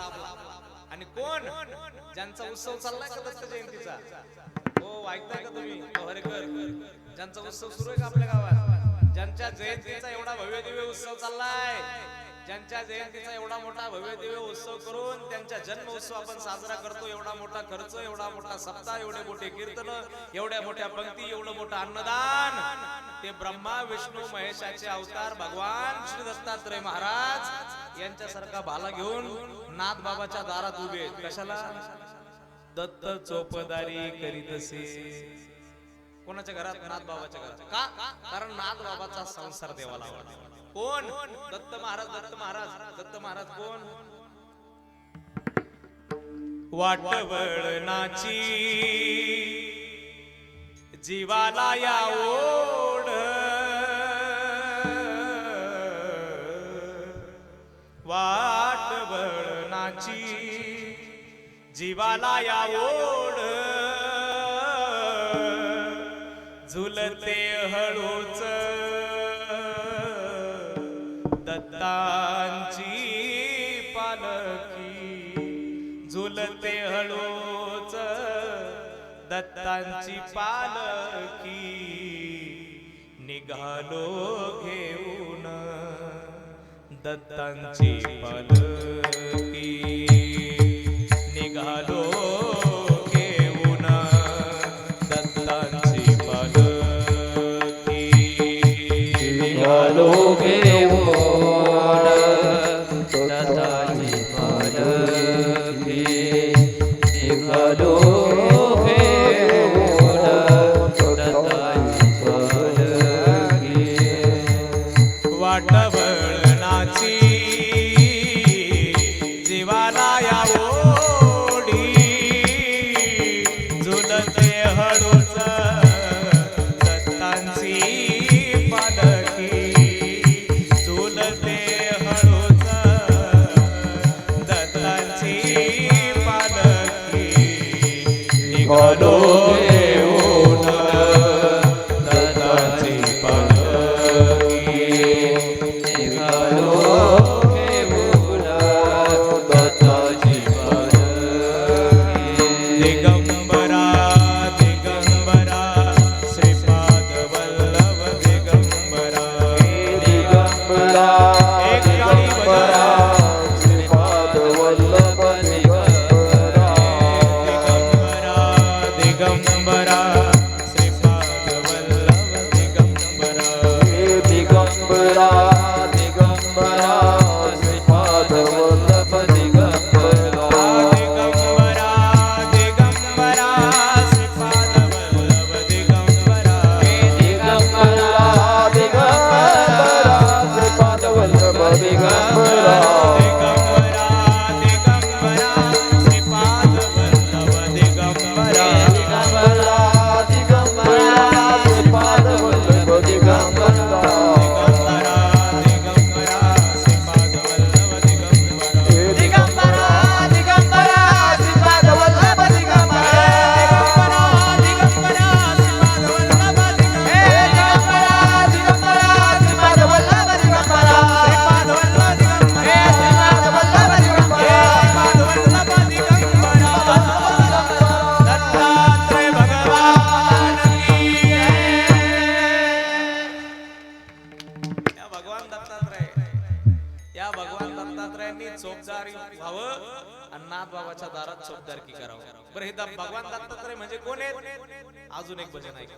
आणि कोण? ज्यांचा उत्सव चाललाय का दत्त जयंतीचा? हो ऐकताय का तुम्ही? हो, हरेकर ज्यांचा उत्सव सुरू आहे का आपल्या गावात? ज्यांच्या जयंतीचा एवढा भव्य दिव्य उत्सव चाललाय ज्यांच्या जयंतीचा एवढा मोठा भव्य दिव्य उत्सव करून त्यांच्या जन्म उत्सव आपण साजरा करतो एवढा मोठा खर्च एवढा मोठा सप्ताह एवढे मोठे कीर्तन एवढ्या मोठ्या पंक्ती एवढं मोठं अन्नदान ते ब्रह्मा विष्णू महेशाचे अवतार भगवान श्री दत्तात्रय महाराज यांच्यासारखा भाला घेऊन नाथ बाबाच्या दारात उभे आहेत. कशाला? दत्त चोपदारी करीतसे कोणाच्या घरात? नाथ बाबाच्या घरात. का? कारण नाथ बाबाचा संसार देवाला आवडतो. कोण? दत्त महाराज दत्त महाराज दत्त महाराज कोण? वाट वळणाची जीवाला या ओढ. वाट वळणाची जीवाला या ओढ. झुलते हळूच दत्तांची पालखी निघालो घेऊन. दत्तांची पालखी निघालो घेऊन. वाटवळणाची. जीवाला या ओढी. झुलते हळूच दत्तांची पालखी. झुलते हळूच दत्तांची पालखी. निघालो त्या भगवान दत्तात्रयांनी चोपदारी व्हावं आणि नाथ बाबाच्या दारात चोपदारकी करावं. बरं हे भगवान दत्तात्रय म्हणजे कोण आहेत? अजून एक भजन ऐका.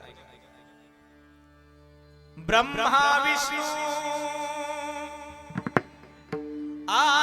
ब्रह्मा विष्णू आ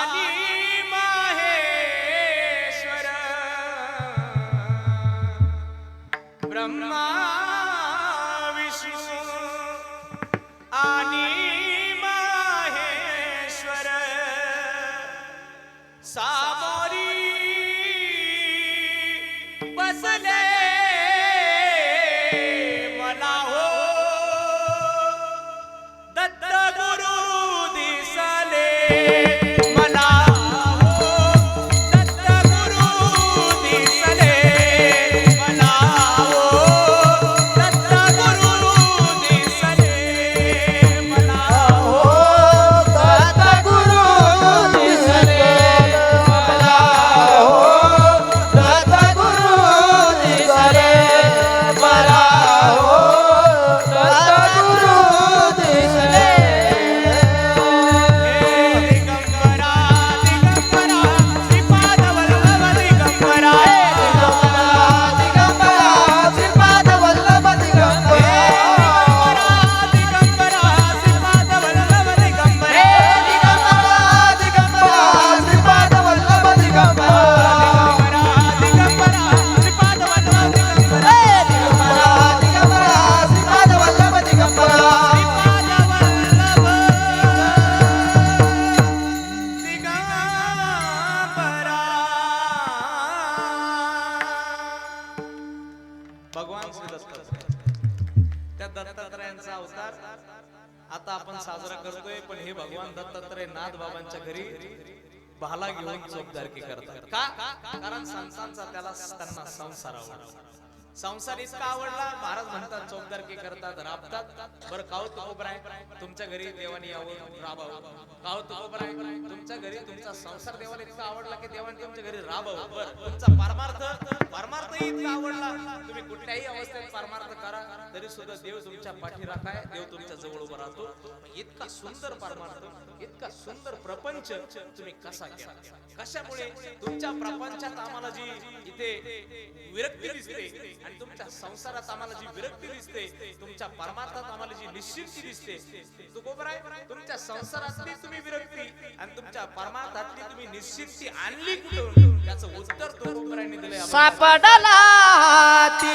भगवान दत्तात्रय नाथ बाबांच्या घरी भाला घेऊन चोपदारकी करतात का? कारण संतांचा त्याला त्यांना संसार आवडला संसार इतका आवडला? महाराज म्हणतात चौकदारकी करतात राबतात. बरं काव तुकोबराय तुमच्या घरी देवाने यावं राबावं. काव तुकोबराय तुमच्या घरी तुमचा संसार देवाला इतका आवडला की देवाने तुमच्या घरी राबावं. बरं तुमचा परमार्थ परमार्थ इतका आवडला. तुम्ही कुठल्याही अवस्थेत परमार्थ करा तरी सुद्धा देव तुमच्या पाठी राखाय. देव तुमच्या जवळ उभा राहतो. इतका सुंदर परमार्थ इतका सुंदर प्रपंच तुम्ही कसा केला? कशामुळे? तुमच्या प्रपंचात आम्हाला जी इथे विरक्ती दिसते आणि तुमच्या संसारात आम्हाला जी विरक्ती दिसते तुमच्या परमार्थात आम्हाला जी निश्चिंती दिसते तुकोबराय तुमच्या संसारातली तुम्ही विरक्ती आणि तुमच्या परमार्थातली तुम्ही निश्चिंती आणली कुठून त्याचं उत्तर तुकोबरायने दिलंय आम्हाला. सापडला ती